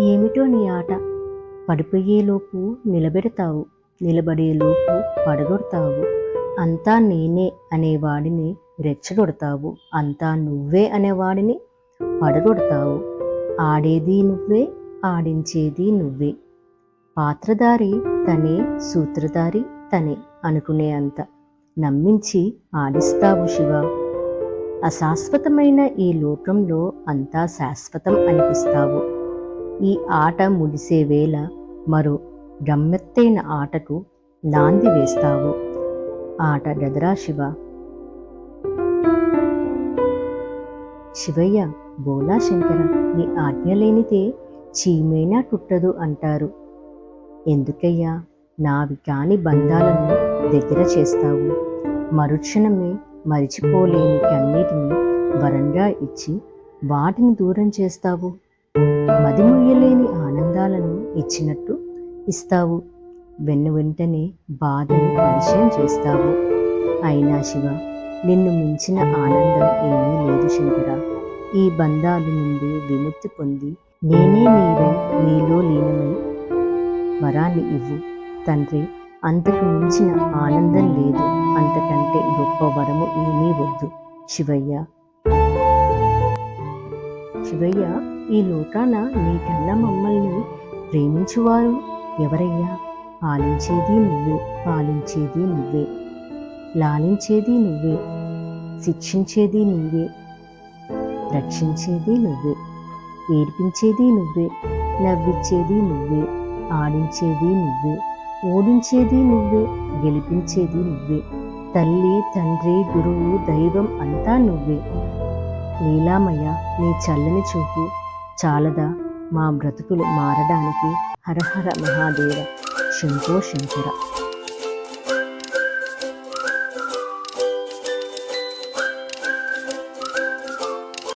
ఏమిటో నీ ఆట? పడిపోయేలోపు నిలబెడతావు నిలబడేలోపు పడగొడతావు. అంతా నేనే అనేవాడిని రెచ్చగొడతావు. అంతా నువ్వే అనేవాడిని పడగొడతావు. ఆడేది నువ్వే ఆడించేది నువ్వే. పాత్రధారి తనే సూత్రధారి తనే అనుకునే అంత నమ్మించి ఆడిస్తావు శివ. అశాశ్వతమైన ఈ లోకంలో అంతా శాశ్వతం అనిపిస్తావు. ఈ ఆట ముగిసే వేళ మరో గమ్మెత్తైన ఆటకు నాంది వేస్తావు. ఆట గదరా శివ. శివయ్య బోలా శంకర నీ ఆజ్ఞ లేనిదే చీమైనా కుట్టదు అంటారు. ఎందుకయ్యా నావి కాని బంధాలను దగ్గర చేస్తావు. మరుక్షణమే మరిచిపోలేని కన్నీటిని వరంగా ఇచ్చి వాటిని దూరం చేస్తావు. మదిమొయ్యలేని వరాలను ఇచ్చినట్టు ఇస్తావు. వెన్ను వెంటనే బాధను పరిచయం చేస్తావు. అయినా శివ నిన్ను మించిన ఆనందం ఏమీ లేదు శంకర. ఈ బంధాల నుండి విముక్తి పొంది నేనే నీవై నీలో లీనమై వరాన్ని ఇవ్వు. తండ్రి అంతకు మించిన ఆనందం లేదు. అంతకంటే గొప్ప వరము ఏమీ వద్దు. శివయ్య శివయ్య ఈ లోకాన నీకన్నా మమ్మల్ని ప్రేమించువారు ఎవరయ్యా? పాలించేది నువ్వే పాలించేది నువ్వే. లాలించేది నువ్వే శిక్షించేది నువ్వే రక్షించేది నువ్వే ఏడ్పించేది నువ్వే నవ్వించేది నువ్వే ఆడించేది నువ్వే ఓడించేది నువ్వే గెలిపించేది నువ్వే. తల్లి తండ్రి గురువు దైవం అంతా నువ్వే. లీలామయ్య నీ చల్లని చూపు చాలదా? మా బ్రతుకులు మారడానికి హరహర మహాదేవ శంకో శంకర.